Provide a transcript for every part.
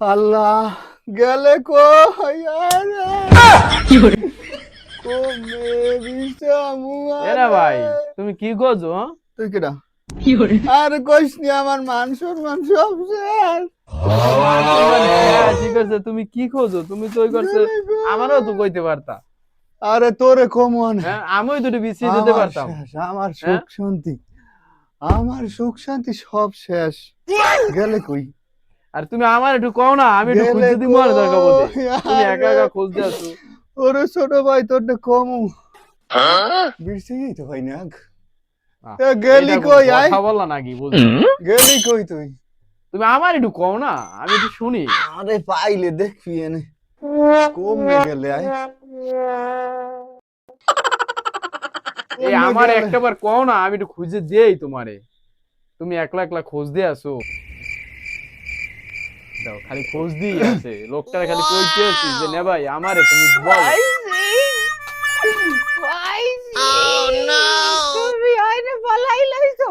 আল্লাহ গেলে কো আরে? কো মে এরা ভাই তুমি কি করছ হ্যাঁ? তুই কেডা? আর কইস নি আমার মান সম্মান সব হ্যাঁ, ঠিক আছে তুমি কি খোঁজো তুমি তো ওই করছে আমারও তো কইতে পারতা। আরে তোরে কমন হ্যাঁ আমিও দুটো বিছিয়ে দিতে পারতাম। আমার হ্যাঁ? সুখ শান্তি। আমার সুখ শান্তি সব শেষ। গেলে কই? আর তুমি আমার একটু কও না আমি একটু খুঁজতে দিব আর দরকার বলতে তুমি একা একা খুঁজতে আছো ওরে ছোট ভাই তোর কমু। বিরসে গেই তো ভাই এ, গেলি কই? আয়। কথা বললা নাকি বুঝছ গেলি কই তুই? তুমি আমার একটু কও না আমি একটু শুনি। আরে পাইলে দেখবি এনে। কমে গেলে আয়। এই আমার। একটাবার কও না আমি একটু খুঁজে দেই তোমারে। তুমি একলা একলা খোঁজ দিয়ে আসো। দাও খালি খোঁজ দিয়ে আছে। লোকটার খালি কইতে আছি যে নে ভাই আমারে তুমি বল। তুমি আইনে পালাই লাইছো।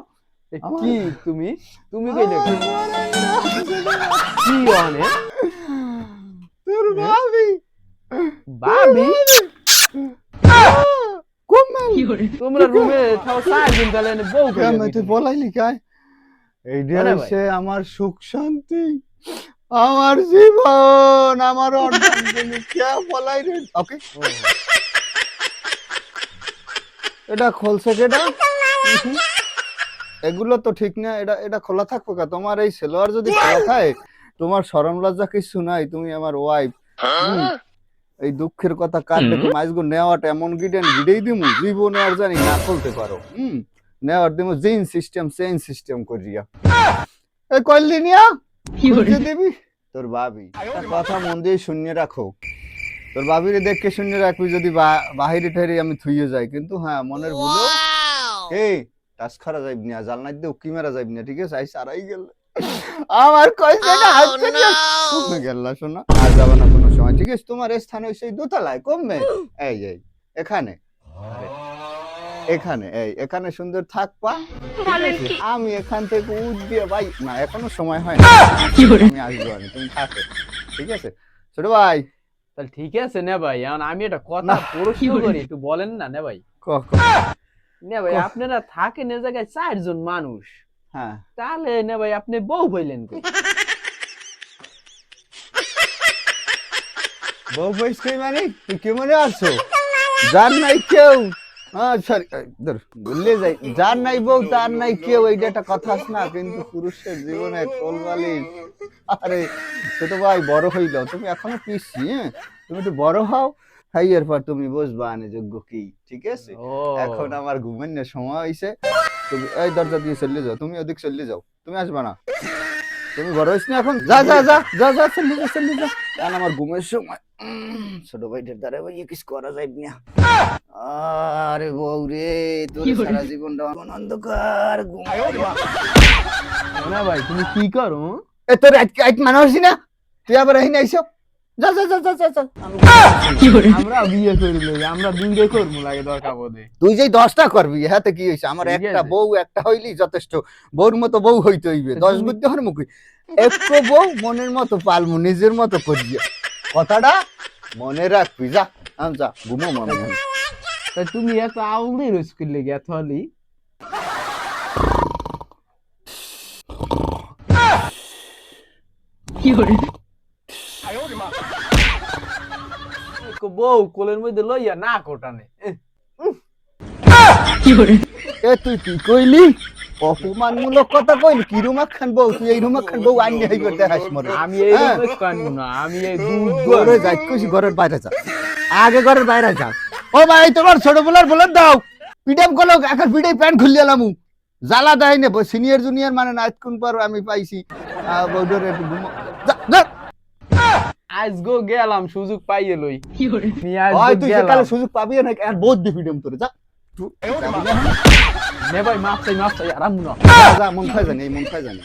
কি? তুমি? তুমি কইলে কি কি অনে তোর ভাবি। ভাবি? তোমরা রুমে থাও চার দিন তাহলে বউ তুই বলাইলি কায় সে আমার সুখ শান্তি। আমার জীবন আমার অর্জন কে বলাই রে। ওকে। এটা খোলছে কেটা। এগুলো তো ঠিক না এটা এটা খোলা থাকবে কা? তোমার এই সেলোয়ার যদি খোলা থাকে তোমার শরম লজ্জা কিছু নাই তুমি আমার ওয়াইফ এই দুঃখের কথা কার দেখে মাইজগো নেওয়াটা এমন গিডেন গিডেই দিমু। জীবনে আর জানি না খুলতে পারো। হুম। নেওয়ার দিমু জিন সিস্টেম চেইন সিস্টেম করিয়া। এ কইলি নিয়া? খুঁজে দিবি? তোর ভাবি। কথা মন দিয়ে শূন্য রাখো। তোর ভাবিরে দেখকে শূন্য রাখবি যদি বাহিরে ঠেরে আমি থুইয়ে যাই। কিন্তু হ্যাঁ মনের ভুলো এই টাস খারা যাইব না জাল নাই দিয়ে উকি মারা যাইব না ঠিক আছে? আই সারাই গেল। আমার কইছে না কমে গেল শোনা আর যাবে না কোনো সময় ঠিক আছে? তোমার স্থানে সেই দোতলায় কমবে? এই এই এখানে। এখানে এই এখানে সুন্দর থাকবা আমি এখান থেকে উঠ দিয়ে ভাই না এখনও সময় হয় না। আমি আসব আমি তুমি থাকো ঠিক আছে? ছোট ভাই। তাহলে ঠিক আছে নে ভাই এখন আমি একটা কথা। প্রশ্ন করি একটু বলেন না নে ভাই। ক ক। নে ভাই আপনারা থাকেন এ জায়গায় চারজন মানুষ। হ্যাঁ। তাহলে নে ভাই আপনি বউ হইলেন কই? বউ কই মানে? তুই কে মনে আছো? যার নাই কেউ। সরি ধর যাই। যার নাই বউ তার নাই কেউ এইটা একটা কথা না কিন্তু পুরুষের জীবনে কোলবালি আরে ছোট ভাই বড় হইল তুমি এখনও পিসছি হ্যাঁ? তুমি একটু বড় হও। হাই এরপর তুমি বসবা আনে যোগ্য কি ঠিক আছে? এখন আমার ঘুমের সময় হইছে। তুমি এই দরজা দিয়ে চলে যাও তুমি ওদিক চলে যাও। তুমি আসবা না? তুমি বড় হইছ না এখন? যা যা যা যা যা চল্লি যা চল্লি যা। কারণ আমার ঘুমের সময়। ছোট ভাইটার দ্বারা ভাই কিছু করা যায় না। আরে বউ রে তোর সারা জীবনটা অন্ধকার ঘুম না। ভাই তুমি কি করো এ তোর আজকে আজ মানা না? তুই আবার এই না এইসব যা যা যা যা যা যা। আমরা বিয়ে করি লই আমরা দুইটা করব লাগে দরকার বোধে। তুই যেই দশটা করবি হাতে কি হয়েছে আমার একটা বউ একটা হইলি যথেষ্ট। বউর মতো বউ হইতে হইবে। দশ তুমি- বুদ্ধি হর মুখে একটু বউ মনের মতো পালমু নিজের মতো করিয়া কথাটা মনে রাখবি যা। আম যা ঘুমো মনে তা তুমি এত আউলি রইস করলে গে থলি বউ কোলের মধ্যে লইয়া না কোটানে এ তুই কি কইলি? অপমানমূলক কথা কইলি? কি রুমাক খান বউ? তুই এই রুমাক খান বউ আইনি হাই করতে হাস মরে আমি এই হ্যাঁ। না আমি এই দুধ ঘরে যাই কইছি ঘরের বাইরে যা। আগে ঘরের বাইরে যা। ও ভাই তোমার ছোট বলার বলার দাও। পিডাম কলো এখন পিডাই প্যান্ট খুলিয়ে জ্বালা দেয় নে সিনিয়র জুনিয়র মানে নাইট কোন পর আমি পাইছি। বউডোর যা, যা। আজ গো গেলাম সুযোগ পাইয়ে লই ওই তুই গেলাম সুযোগ পাবি না আর বহুত দি ফ্রিডম তোরে যা না? ভাই মাফ চাই মাফ চাই আরাম না যা মন খাই জানি মন খাই জানি